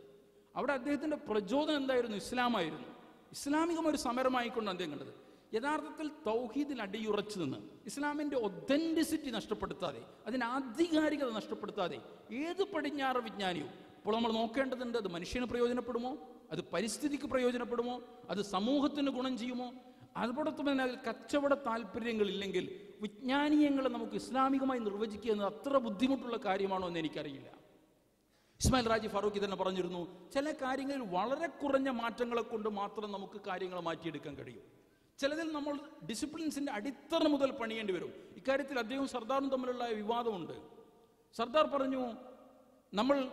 Speaker 1: അവിടെ അദ്ദേഹത്തിന്റെ പ്രചോദനം എന്തായിരുന്നു? ഇസ്ലാമായിരുന്നു. ഇസ്ലാമികമായ ഒരു സമരമായിക്കൊണ്ട് അദ്ദേഹം കണ്ടത്. യഥാർത്ഥത്തിൽ തൗഹീദിൽ അടിയുറച്ചു നിന്ന് ഇസ്ലാമിന്റെ ഒത്തന്റിസിറ്റി നഷ്ടപ്പെടുത്താതെ അതിന്റെ ആധികാരികത നഷ്ടപ്പെടുത്താതെ ഏത് പടിഞ്ഞാറ് വിജ്ഞാനിയും ഇപ്പോൾ നമ്മൾ നോക്കേണ്ടതുണ്ട് അത് മനുഷ്യന് പ്രയോജനപ്പെടുമോ? അത് പരിസ്ഥിതിക്ക് പ്രയോജനപ്പെടുമോ? അത് സമൂഹത്തിന് ഗുണം ചെയ്യുമോ? അതോടൊപ്പം തന്നെ അതിൽ കച്ചവട താല്പര്യങ്ങളില്ലെങ്കിൽ വിജ്ഞാനീയങ്ങളെ നമുക്ക് ഇസ്ലാമികമായി നിർവചിക്കുക എന്നത് അത്ര ബുദ്ധിമുട്ടുള്ള കാര്യമാണോ എന്ന് എനിക്കറിയില്ല. ഇസ്മായിൽ റാജി ഫാറൂഖി തന്നെ പറഞ്ഞിരുന്നു ചില കാര്യങ്ങളിൽ വളരെ കുറഞ്ഞ മാറ്റങ്ങളെ കൊണ്ട് മാത്രം നമുക്ക് കാര്യങ്ങൾ മാറ്റിയെടുക്കാൻ കഴിയും. ചിലതിൽ നമ്മൾ ഡിസിപ്ലിൻസിന്റെ അടിത്തറ മുതൽ പണിയേണ്ടി വരും. ഇക്കാര്യത്തിൽ അദ്ദേഹവും സർദാറും തമ്മിലുള്ള വിവാദമുണ്ട്. സർദാർ പറഞ്ഞു നമ്മൾ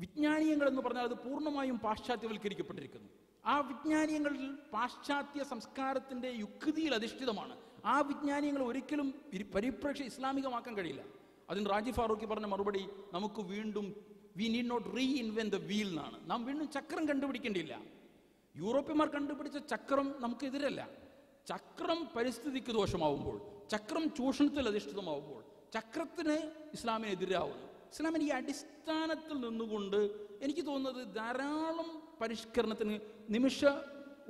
Speaker 1: വിജ്ഞാനീയങ്ങൾ എന്ന് പറഞ്ഞാൽ അത് പൂർണമായും പാശ്ചാത്യവൽക്കരിക്കപ്പെട്ടിരിക്കുന്നു. ആ വിജ്ഞാനീയങ്ങളിൽ പാശ്ചാത്യ സംസ്കാരത്തിന്റെ യുക്തിയിൽ അധിഷ്ഠിതമാണ്. ആ വിജ്ഞാനീയങ്ങൾ ഒരിക്കലും പരിപ്രേക്ഷ ഇസ്ലാമികമാക്കാൻ കഴിയില്ല. അതിന് റാജി ഫാറൂഖി പറഞ്ഞ മറുപടി നമുക്ക് വീണ്ടും we need not reinvent the wheel എന്നാണ്. നാം വീണ്ടും ചക്രം കണ്ടുപിടിക്കേണ്ടിയില്ല. യൂറോപ്യന്മാർ കണ്ടുപിടിച്ച ചക്രം നമുക്കെതിരല്ല. ചക്രം പരിസ്ഥിതിക്ക് ദോഷമാവുമ്പോൾ ചക്രം ചൂഷണത്തിൽ അധിഷ്ഠിതമാവുമ്പോൾ ചക്രത്തിന് ഇസ്ലാമിനെതിരാവുന്നു ഇസ്ലാമിന് ഈ അടിസ്ഥാനത്തിൽ നിന്നുകൊണ്ട് എനിക്ക് തോന്നുന്നത് ധാരാളം പരിഷ്കരണത്തിന് നിമിഷ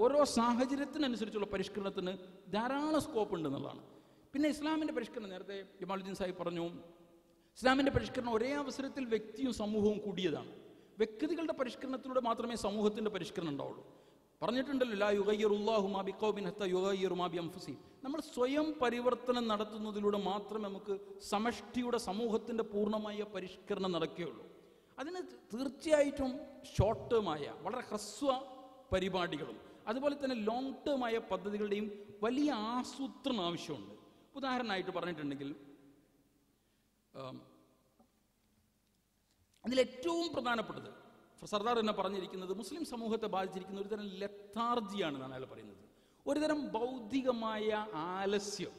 Speaker 1: ഓരോ സാഹചര്യത്തിനനുസരിച്ചുള്ള പരിഷ്കരണത്തിന് ധാരാളം സ്കോപ്പ് ഉണ്ട് എന്നുള്ളതാണ്. പിന്നെ ഇസ്ലാമിന്റെ പരിഷ്കരണം നേരത്തെ ജമാലുദ്ദീൻ സാഹിബ് പറഞ്ഞു ഇസ്ലാമിന്റെ പരിഷ്കരണം ഒരേ അവസരത്തിൽ വ്യക്തിയും സമൂഹവും കൂടിയതാണ്. വ്യക്തികളുടെ പരിഷ്കരണത്തിലൂടെ മാത്രമേ സമൂഹത്തിന്റെ പരിഷ്കരണം ഉണ്ടാവുള്ളൂ. പറഞ്ഞിട്ടുണ്ടല്ലോ ലാ നമ്മൾ സ്വയം പരിവർത്തനം നടത്തുന്നതിലൂടെ മാത്രമേ നമുക്ക് സമഷ്ടിയുടെ സമൂഹത്തിന്റെ പൂർണമായ പരിഷ്കരണം നടക്കുകയുള്ളൂ. അതിന് തീർച്ചയായിട്ടും ഷോർട്ട് ടേമായ വളരെ ഹ്രസ്വ പരിപാടികളും അതുപോലെ തന്നെ ലോങ് ടേമായ പദ്ധതികളുടെയും വലിയ ആസൂത്രണം ആവശ്യമുണ്ട്. ഉദാഹരണമായിട്ട് പറഞ്ഞിട്ടുണ്ടെങ്കിൽ അതിലേറ്റവും പ്രധാനപ്പെട്ടത് സർദാർ എന്നെ പറഞ്ഞിരിക്കുന്നത് മുസ്ലിം സമൂഹത്തെ ബാധിച്ചിരിക്കുന്ന ഒരുതരം ലെത്താർജിയാണെന്നാണ് അയാൾ പറയുന്നത്. ഒരുതരം ബൗദ്ധികമായ ആലസ്യം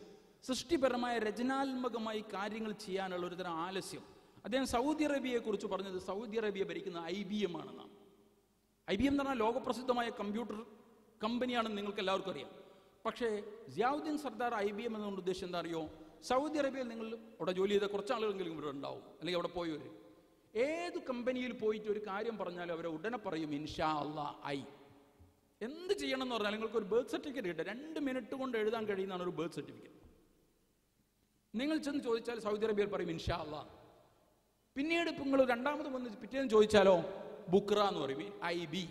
Speaker 1: സൃഷ്ടിപരമായ രചനാത്മകമായി കാര്യങ്ങൾ ചെയ്യാനുള്ള ഒരുതരം ആലസ്യം. അദ്ദേഹം സൗദി അറേബ്യയെ കുറിച്ച് പറഞ്ഞത് സൗദി അറേബ്യ ഭരിക്കുന്ന ഐ ബി എം ആണെന്നാണ് ഐ ബി എം എന്ന് പറഞ്ഞാൽ ലോകപ്രസിദ്ധമായ കമ്പ്യൂട്ടർ കമ്പനിയാണെന്ന് നിങ്ങൾക്ക് എല്ലാവർക്കും അറിയാം. പക്ഷേ Ziauddin Sardar I B M എന്നുകൊണ്ട് ഉദ്ദേശം എന്താ അറിയോ സൗദി അറേബ്യയിൽ നിങ്ങൾ അവിടെ ജോലി ചെയ്ത കുറച്ച് ആളുകളെങ്കിലും ഇവിടെ ഉണ്ടാവും. അല്ലെങ്കിൽ അവിടെ പോയവർ ഏത് കമ്പനിയിൽ പോയിട്ട് ഒരു കാര്യം പറഞ്ഞാലും അവരെ ഉടനെ പറയും ഇൻഷാ അള്ളാ ഐ. എന്ത് ചെയ്യണം എന്ന് പറഞ്ഞാൽ നിങ്ങൾക്ക് ഒരു ബർത്ത് സർട്ടിഫിക്കറ്റ് കിട്ടുക രണ്ട് മിനിറ്റ് കൊണ്ട് എഴുതാൻ കഴിയുന്നതാണ് ഒരു ബർത്ത് സർട്ടിഫിക്കറ്റ്. നിങ്ങൾ ചെന്ന് ചോദിച്ചാൽ സൗദി അറേബ്യയിൽ പറയും ഇൻഷാ അള്ളാ പിന്നീട് ഇപ്പം നിങ്ങൾ രണ്ടാമത് വന്ന് പിറ്റേന്ന് ചോദിച്ചാലോ ബുക്ര എന്ന് പറയും ഐ ബി.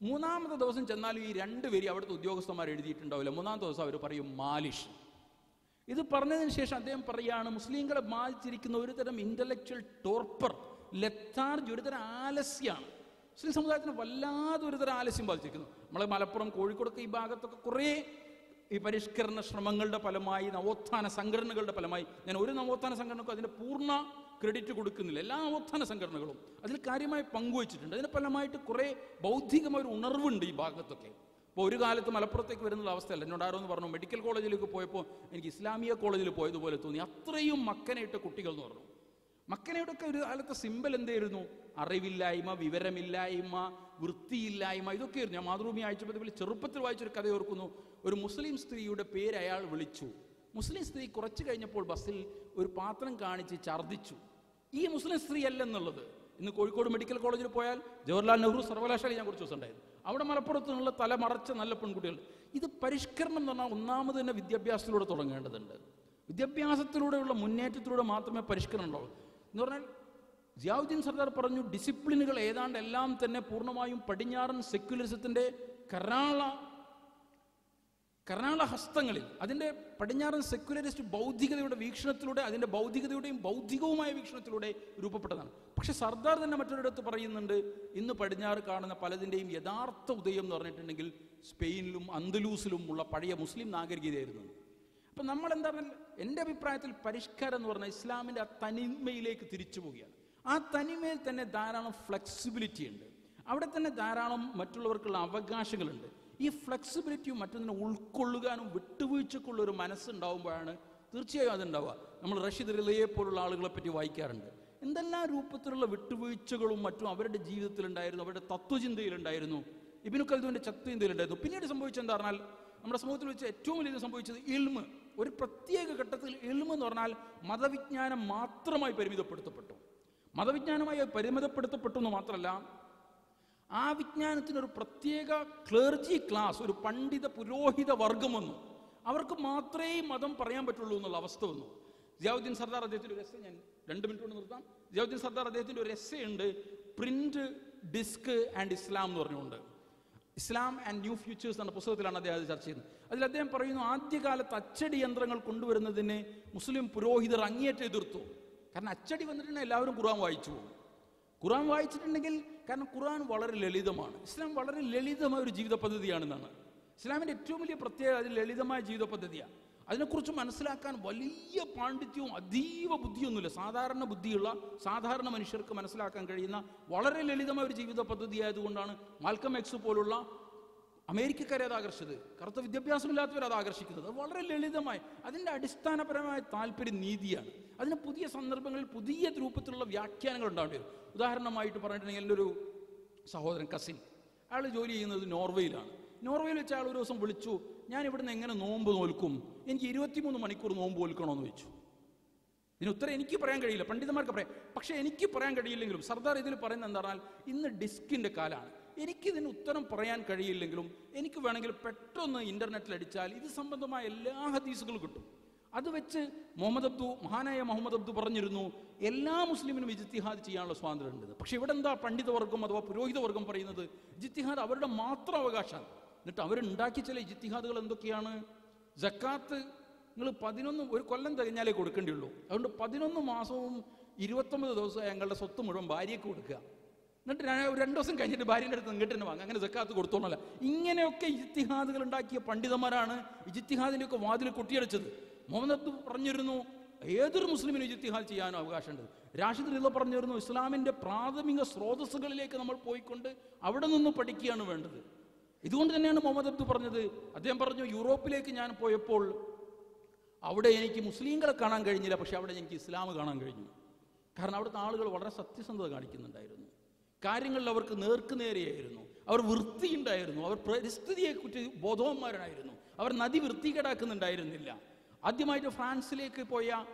Speaker 1: മൂന്നാമത്തെ ദിവസം ചെന്നാലും ഈ രണ്ട് പേര് അവിടുത്തെ ഉദ്യോഗസ്ഥന്മാർ എഴുതിയിട്ടുണ്ടാവില്ല. മൂന്നാമത്തെ ദിവസം അവർ പറയും മാലിഷ്. ഇത് പറഞ്ഞതിന് ശേഷം അദ്ദേഹം പറയുകയാണ് മുസ്ലിങ്ങളെ ബാധിച്ചിരിക്കുന്ന ഒരു തരം ഇന്റലക്ച്വൽ ടോർപ്പർ ലത്താർജി ഒരു തരം ആലസ്യമാണ് മുസ്ലിം സമുദായത്തിന് വല്ലാതെ ഒരുതരം ആലസ്യം ബാധിച്ചിരിക്കുന്നു. നമ്മളെ മലപ്പുറം കോഴിക്കോടൊക്കെ ഈ ഭാഗത്തൊക്കെ കുറേ ഈ പരിഷ്കരണ ശ്രമങ്ങളുടെ ഫലമായി നവോത്ഥാന സംഘടനകളുടെ ഫലമായി ഞാൻ ഒരു നവോത്ഥാന സംഘടനക്കും അതിന്റെ പൂർണ ക്രെഡിറ്റ് കൊടുക്കുന്നില്ല. എല്ലാ നവോത്ഥാന സംഘടനകളും അതിൽ കാര്യമായി പങ്കുവച്ചിട്ടുണ്ട് അതിന്റെ ഫലമായിട്ട് കുറേ ബൗദ്ധികമായ ഒരു ഉണർവുണ്ട് ഈ ഭാഗത്തൊക്കെ. ഇപ്പോൾ ഒരു കാലത്ത് മലപ്പുറത്തേക്ക് വരുന്ന അവസ്ഥയല്ല. എന്നോട് ആരോ എന്ന് പറഞ്ഞു മെഡിക്കൽ കോളേജിലേക്ക് പോയപ്പോൾ എനിക്ക് ഇസ്ലാമിയ കോളേജിൽ പോയതുപോലെ തോന്നി. അത്രയും മക്കനായിട്ട് കുട്ടികൾ എന്ന് പറഞ്ഞു. മക്കനയുടെയൊക്കെ ഒരു കാലത്തെ സിമ്പൽ എന്തായിരുന്നു അറിവില്ലായ്മ വിവരമില്ലായ്മ വൃത്തിയില്ലായ്മ ഇതൊക്കെയായിരുന്നു ഞാൻ മാതൃഭൂമി അയച്ചപ്പോൾ ചെറുപ്പത്തിൽ വായിച്ചൊരു കഥ ഓർക്കുന്നു. ഒരു മുസ്ലിം സ്ത്രീയുടെ പേര് അയാൾ വിളിച്ചു. മുസ്ലിം സ്ത്രീ കുറച്ച് കഴിഞ്ഞപ്പോൾ ബസ്സിൽ ഒരു പാത്രം കാണിച്ച് ഛർദ്ദിച്ചു. ഈ മുസ്ലിം സ്ത്രീ അല്ലെന്നുള്ളത്. ഇന്ന് കോഴിക്കോട് മെഡിക്കൽ കോളേജിൽ പോയാൽ ജവഹർലാൽ നെഹ്റു സർവകലാശാല ഞാൻ കുറച്ച് ദിവസം ഉണ്ടായിരുന്നു അവിടെ മലപ്പുറത്ത് നിന്നുള്ള തല മറച്ച നല്ല പെൺകുട്ടികൾ. ഇത് പരിഷ്കരണം എന്ന് പറഞ്ഞാൽ ഒന്നാമത് തന്നെ വിദ്യാഭ്യാസത്തിലൂടെ തുടങ്ങേണ്ടതുണ്ട്. വിദ്യാഭ്യാസത്തിലൂടെയുള്ള മുന്നേറ്റത്തിലൂടെ മാത്രമേ പരിഷ്കരണം ഉണ്ടാവൂ എന്ന് പറഞ്ഞാൽ ജിയാവുദ്ദീൻ സർദാർ പറഞ്ഞു ഡിസിപ്ലിനുകൾ ഏതാണ്ട് എല്ലാം തന്നെ പൂർണമായും പടിഞ്ഞാറൻ സെക്യുലറിസത്തിന്റെ കരാള കരാള ഹസ്തങ്ങളിൽ അതിന്റെ പടിഞ്ഞാറൻ സെക്യുലറിസ്റ്റ് ബൗദ്ധികതയുടെ വീക്ഷണത്തിലൂടെ അതിന്റെ ബൗദ്ധികതയുടെയും ബൗദ്ധികവുമായ വീക്ഷണത്തിലൂടെ രൂപപ്പെട്ടതാണ്. പക്ഷെ സർദാർ തന്നെ മറ്റൊരിടത്ത് പറയുന്നുണ്ട് ഇന്ന് പടിഞ്ഞാറ് കാണുന്ന പലതിന്റെയും യഥാർത്ഥ ഉദയം എന്ന് പറഞ്ഞിട്ടുണ്ടെങ്കിൽ സ്പെയിനിലും അന്തലൂസിലും ഉള്ള പഴയ മുസ്ലിം നാഗരികതയായിരുന്നു. അപ്പം നമ്മൾ എന്താ പറയുക എന്റെ അഭിപ്രായത്തിൽ പരിഷ്കാരം എന്ന് പറഞ്ഞാൽ ഇസ്ലാമിന്റെ ആ തനിമയിലേക്ക് തിരിച്ചു പോവുകയാണ്. ആ തനിമയിൽ തന്നെ ധാരാളം ഫ്ലെക്സിബിലിറ്റി ഉണ്ട്. അവിടെ തന്നെ ധാരാളം മറ്റുള്ളവർക്കുള്ള അവകാശങ്ങളുണ്ട്. ഈ ഫ്ലെക്സിബിലിറ്റിയും മറ്റൊന്നിനെ ഉൾക്കൊള്ളുകാനും വിട്ടുവീഴ്ചക്കുള്ള ഒരു മനസ്സുണ്ടാവുമ്പോഴാണ് തീർച്ചയായും അതുണ്ടാവുക. നമ്മൾ റഷീദ് റിലയെ പോലുള്ള ആളുകളെ പറ്റി വായിക്കാറുണ്ട്. എന്തെല്ലാം രൂപത്തിലുള്ള വിട്ടുവീഴ്ചകളും മറ്റും അവരുടെ ജീവിതത്തിൽ ഉണ്ടായിരുന്നു അവരുടെ തത്വചിന്തയിലുണ്ടായിരുന്നു. ഇബിനു കൽദുവിന്റെ ചത്വചിന്തയിലുണ്ടായിരുന്നു പിന്നീട് സംഭവിച്ചെന്താ പറഞ്ഞാൽ നമ്മുടെ സമൂഹത്തിൽ വെച്ച് ഏറ്റവും വലിയ സംഭവിച്ചത് ഇൽമ്. ഒരു പ്രത്യേക ഘട്ടത്തിൽ ഇൽമ് എന്ന് പറഞ്ഞാൽ മതവിജ്ഞാനം മാത്രമായി പരിമിതപ്പെടുത്തപ്പെട്ടു. മതവിജ്ഞാനമായി പരിമിതപ്പെടുത്തപ്പെട്ടു എന്ന് മാത്രമല്ല ആ വിജ്ഞാനത്തിനൊരു പ്രത്യേക ക്ലേർജി ക്ലാസ് ഒരു പണ്ഡിത പുരോഹിത വർഗം വന്നു. അവർക്ക് മാത്രമേ മതം പറയാൻ പറ്റുള്ളൂ എന്നുള്ള അവസ്ഥ വന്നു. ജിയാവുദ്ദീൻ സർദാർ അദ്ദേഹത്തിന്റെ ഒരു എസ് ഞാൻ രണ്ട് മിനിറ്റ് കൊണ്ട് നിർത്താം. ജിയാവുദ്ദീൻ സർദാർ അദ്ദേഹത്തിന്റെ ഒരു എസ് ഉണ്ട് പ്രിന്റ് ഡിസ്ക് ആൻഡ് ഇസ്ലാം എന്ന് പറഞ്ഞുകൊണ്ട്. ഇസ്ലാം ആൻഡ് ന്യൂ ഫ്യൂച്ചേഴ്സ് എന്ന പുസ്തകത്തിലാണ് അദ്ദേഹം ചർച്ച ചെയ്യുന്നത്. അതിൽ അദ്ദേഹം പറയുന്നു ആദ്യകാലത്ത് അച്ചടി യന്ത്രങ്ങൾ കൊണ്ടുവരുന്നതിനെ മുസ്ലിം പുരോഹിതർ അങ്ങേയറ്റം എതിർത്തു. കാരണം അച്ചടി വന്നിട്ടുണ്ടെങ്കിൽ എല്ലാവരും ഖുർആൻ വായിച്ചു പോകും. ഖുർആൻ വായിച്ചിട്ടുണ്ടെങ്കിൽ കാരണം ഖുർആൻ വളരെ ലളിതമാണ്. ഇസ്ലാം വളരെ ലളിതമായ ഒരു ജീവിത പദ്ധതിയാണെന്നാണ് ഇസ്ലാമിന്റെ ഏറ്റവും വലിയ പ്രത്യേകത അത് ലളിതമായ ജീവിത പദ്ധതിയാണ് അതിനെക്കുറിച്ച് മനസ്സിലാക്കാൻ വലിയ പാണ്ഡിത്യവും അതീവ ബുദ്ധിയൊന്നുമില്ല. സാധാരണ ബുദ്ധിയുള്ള സാധാരണ മനുഷ്യർക്ക് മനസ്സിലാക്കാൻ കഴിയുന്ന വളരെ ലളിതമായ ഒരു ജീവിത പദ്ധതി ആയതുകൊണ്ടാണ് മാൽക്കം എക്സ് പോലുള്ള അമേരിക്കക്കാരെ അത് ആകർഷിച്ചത്. കറുത്ത വിദ്യാഭ്യാസമില്ലാത്തവർ അത് ആകർഷിക്കുന്നത്. വളരെ ലളിതമായി അതിന്റെ അടിസ്ഥാനപരമായ താല്പര്യം നീതിയാണ്. അതിന് പുതിയ സന്ദർഭങ്ങളിൽ പുതിയ രൂപത്തിലുള്ള വ്യാഖ്യാനങ്ങൾ ഉണ്ടാവേണ്ടി വരും. ഉദാഹരണമായിട്ട് പറഞ്ഞിട്ടുണ്ടെങ്കിൽ എന്റെ ഒരു സഹോദരൻ കസിൻ അയാൾ ജോലി ചെയ്യുന്നത് നോർവേയിലാണ്. നോർവേയിൽ വെച്ച് ആൾ ഒരു ദിവസം വിളിച്ചു ഞാൻ ഇവിടുന്ന് എങ്ങനെ നോമ്പ് നോൽക്കും? എനിക്ക് ഇരുപത്തിമൂന്ന് മണിക്കൂർ നോമ്പ് നോൽക്കണമെന്ന് വെച്ചു ഇതിന് ഉത്തരം എനിക്ക് പറയാൻ കഴിയില്ല. പണ്ഡിതന്മാർക്ക് പറയാം. പക്ഷേ എനിക്ക് പറയാൻ കഴിയില്ലെങ്കിലും സർദാർ ഇതിൽ പറയുന്നത് എന്താ പറഞ്ഞാൽ ഇന്ന് ഡിസ്കിന്റെ കാലാണ്. എനിക്കിതിന് ഉത്തരം പറയാൻ കഴിയില്ലെങ്കിലും എനിക്ക് വേണമെങ്കിൽ പെട്ടെന്ന് ഇന്റർനെറ്റിൽ അടിച്ചാൽ ഇത് സംബന്ധമായ എല്ലാ ഹദീസുകളും കിട്ടും. അത് വെച്ച് മുഹമ്മദ് അബ്ദു മഹാനായ മുഹമ്മദ് അബ്ദു പറഞ്ഞിരുന്നു എല്ലാ മുസ്ലിമിനും ഇജിത്തിഹാദ് ചെയ്യാനുള്ള സ്വാതന്ത്ര്യം ഉണ്ട് പക്ഷെ ഇവിടെ എന്താ പണ്ഡിതവർഗം അഥവാ പുരോഹിതവർഗം പറയുന്നത്? ജിത്തിഹാദ് അവരുടെ മാത്രം അവകാശമാണ്. എന്നിട്ട് അവരുണ്ടാക്കിയ ചില ഇജിത്തിഹാദുകൾ എന്തൊക്കെയാണ്? ജക്കാത്ത് നിങ്ങൾ പതിനൊന്ന് ഒരു കൊല്ലം തികഞ്ഞാലേ കൊടുക്കേണ്ടിയുള്ളൂ. അതുകൊണ്ട് പതിനൊന്ന് മാസവും ഇരുപത്തൊമ്പത് ദിവസവും ഞങ്ങളുടെ സ്വത്ത് മുഴുവൻ ഭാര്യയ്ക്ക് കൊടുക്കുക. എന്നിട്ട് ഞാൻ രണ്ട് ദിവസം കഴിഞ്ഞിട്ട് ഭാര്യന്റെ അടുത്ത് ഇങ്ങോട്ട് തന്നെ വാങ്ങാം അങ്ങനെ ജക്കാത്ത് കൊടുത്തോളല്ല ഇങ്ങനെയൊക്കെ ഇജിത്തിഹാദുകൾ ഉണ്ടാക്കിയ പണ്ഡിതന്മാരാണ് ഇജിത്തിഹാദിന്റെ ഒക്കെ വാതിൽ കൊട്ടിയടിച്ചത്. മുഹമ്മദ് പറഞ്ഞിരുന്നു ഏതൊരു മുസ്ലിമിനും ഇജിത്തിഹാദ് ചെയ്യാനും അവകാശമുണ്ട്. രാഷിദ് റിള പറഞ്ഞിരുന്നു ഇസ്ലാമിന്റെ പ്രാഥമിക സ്രോതസ്സുകളിലേക്ക് നമ്മൾ പോയിക്കൊണ്ട് അവിടെ നിന്ന് പഠിക്കുകയാണ് വേണ്ടത്. ഇതുകൊണ്ട് തന്നെയാണ് മുഹമ്മദ് അബ്ദു പറഞ്ഞത്. അദ്ദേഹം പറഞ്ഞു യൂറോപ്പിലേക്ക് ഞാൻ പോയപ്പോൾ അവിടെ എനിക്ക് മുസ്ലിങ്ങളെ കാണാൻ കഴിഞ്ഞില്ല പക്ഷെ അവിടെ എനിക്ക് ഇസ്ലാം കാണാൻ കഴിഞ്ഞു. കാരണം അവിടുത്തെ ആളുകൾ വളരെ സത്യസന്ധത കാണിക്കുന്നുണ്ടായിരുന്നു. കാര്യങ്ങളിൽ അവർക്ക് നേർക്കുനേരെയായിരുന്നു. അവർ വൃത്തിയുണ്ടായിരുന്നു. അവർ പരിസ്ഥിതിയെ കുറിച്ച് ബോധവന്മാരായിരുന്നു. അവർ നദി വൃത്തികേടാക്കുന്നുണ്ടായിരുന്നില്ല. ആദ്യമായിട്ട് ഫ്രാൻസിലേക്ക് പോയ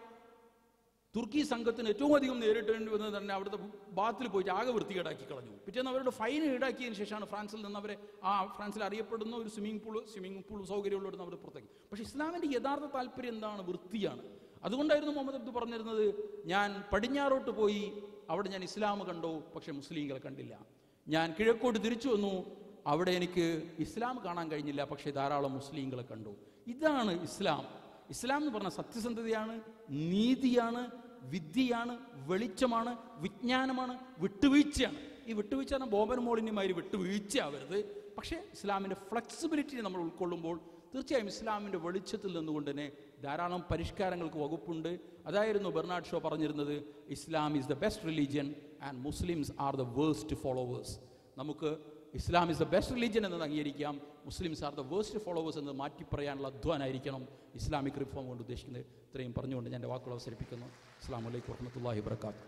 Speaker 1: തുർക്കി സംഘത്തിന് ഏറ്റവും അധികം നേരിട്ടേണ്ടി വന്നത് തന്നെ അവിടുത്തെ ബാത്തിൽ പോയിട്ട് ആകെ വൃത്തികേടാക്കി കളഞ്ഞു. പിറ്റേന്ന് അവരുടെ ഫൈൻ ഈടാക്കിയതിന് ശേഷമാണ് ഫ്രാൻസിൽ നിന്ന് അവരെ ആ ഫ്രാൻസിൽ അറിയപ്പെടുന്ന ഒരു സ്വിമ്മിംഗ് പൂൾ സ്വിമ്മിംഗ് പൂൾ സൗകര്യമുള്ളിടത്ത് അവർ പുറത്തേക്ക്. പക്ഷേ ഇസ്ലാമിന്റെ യഥാർത്ഥ താല്പര്യം എന്താണ്? വൃത്തിയാണ്. അതുകൊണ്ടായിരുന്നു മുഹമ്മദ് അബ്ദു പറഞ്ഞിരുന്നത് ഞാൻ പടിഞ്ഞാറോട്ട് പോയി അവിടെ ഞാൻ ഇസ്ലാം കണ്ടു പക്ഷേ മുസ്ലിങ്ങളെ കണ്ടില്ല. ഞാൻ കിഴക്കോട്ട് തിരിച്ചു വന്നു അവിടെ എനിക്ക് ഇസ്ലാം കാണാൻ കഴിഞ്ഞില്ല പക്ഷേ ധാരാളം മുസ്ലിങ്ങളെ കണ്ടു. ഇതാണ് ഇസ്ലാം. ഇസ്ലാം എന്ന് പറഞ്ഞ സത്യസന്ധതയാണ് നീതിയാണ് വിദ്യയാണ് വെളിച്ചമാണ് വിജ്ഞാനമാണ് വിട്ടുവീഴ്ചയാണ്. ഈ വിട്ടുവീഴ്ച എന്ന ബോബൻ മോളിനുമാതിരി വിട്ടുവീഴ്ച ആവരുത് പക്ഷേ ഇസ്ലാമിന്റെ ഫ്ലെക്സിബിലിറ്റി നമ്മൾ ഉൾക്കൊള്ളുമ്പോൾ തീർച്ചയായും ഇസ്ലാമിന്റെ വെളിച്ചത്തിൽ നിന്നുകൊണ്ട് തന്നെ ധാരാളം പരിഷ്കാരങ്ങൾക്ക് വകുപ്പുണ്ട്. അതായിരുന്നു ബെർണാഡ് ഷോ പറഞ്ഞിരുന്നത് Islam is the best religion and Muslims are the worst followers. നമുക്ക് Islam is the best religion എന്ന് അംഗീകരിക്കാം. Muslims are the worst followers എന്ന് മാറ്റി പറയാനുള്ള അധ്വാനായിരിക്കണം ഇസ്ലാമിക് റിഫോം കൊണ്ട് ഉദ്ദേശിക്കുന്നത്. ഇത്രയും പറഞ്ഞുകൊണ്ട് ഞാൻ എന്റെ വാക്കുകൾ അവസരിപ്പിക്കുന്നു അസ്സാം വലൈക്കും വർഹമത്തല്ലാഹി വർക്കാത്തു